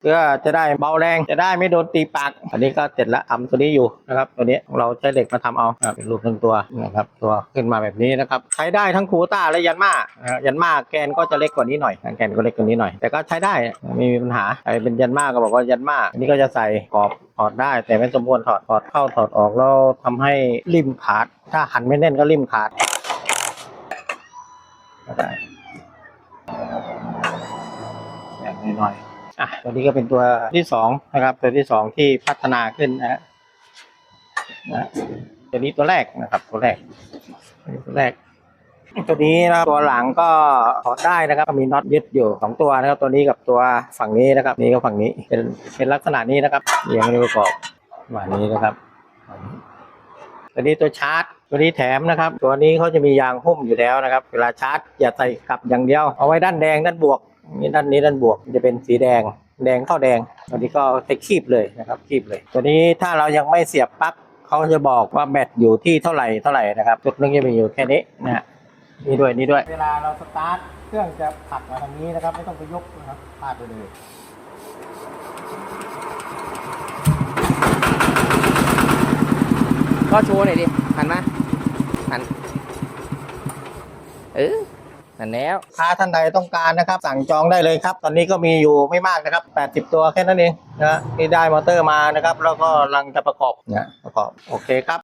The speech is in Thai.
เพื่อจะได้เบาแรงจะได้ไม่โดนตีปาก อันนี้ก็เสร็จแล้วทำตัวนี้อยู่นะครับ ตัวนี้เราใช้เหล็กมาทำเอาครับเป็นรูปทั้งตัวนะครับ ตัวขึ้นมาแบบนี้นะครับ ใช้ได้ทั้งคูต้าและยันมานะฮะยันมาแกนก็จะเล็กกว่านี้หน่อยแกนก็เล็กกว่านี้หน่อย แต่ก็ใช้ได้ไม่มีปัญหาใครเป็นยันมาก็บอกว่ายันมาอันนี้ก็จะใส่กรอบถอดได้ แต่ไม่สมควรถอดถอดเข้าถอดออกแล้วทำให้ริมขาด ถ้าหันไม่แน่นก็ริมขาดได้แบบน้อย อะตัวนี้ก็เป็นตัวที่สองนะครับ ตัวที่สองที่พัฒนาขึ้นนะฮะนะตัวนี้ตัวแรกนะครับ ตัวแรกตัวแรก ตัวนี้นะตัวหลังก็ถอดได้นะครับมีน็อตยึดอยู่สองตัวนะครับ ตัวนี้กับตัวฝั่งนี้นะครับ นี่ก็ฝั่งนี้เป็นเป็นลักษณะนี้นะครับยังไม่ได้ประกอบแบบนี้นะครับตัวนี้ตัวชาร์จตัวนี้แถมนะครับ ตัวนี้เขาจะมียางหุ้มอยู่แล้วนะครับ เวลาชาร์จอย่าใส่กลับอย่างเดียว เอาไว้ด้านแดงด้านบวก นี่ด้านนี้ด้านบวกจะเป็นสีแดง แดงเข้าแดงตัวนี้ก็ใช้คีบเลยนะครับคีบเลย ตัวนี้ถ้าเรายังไม่เสียบปลั๊กเขาจะบอกว่าแบตอยู่ที่เท่าไหร่เท่าไหร่นะครับจุดนึงจะมีอยู่แค่นี้นะฮะนี่ด้วยนี่ด้วย เวลาเราสตาร์ทเครื่องจะผัดมาทางนี้นะครับ ไม่ต้องไปยกนะครับพาดไปเลยก็โชว์หน่อยดิหันมาหันเออ หันแล้วถ้าท่านใดต้องการนะครับ สั่งจองได้เลยครับ ตอนนี้ก็มีอยู่ไม่มากนะครับ 80 ตัวแค่นั้นเองนะที่ได้มอเตอร์มานะครับ แล้วก็กำลังจะประกอบนะประกอบโอเคครับ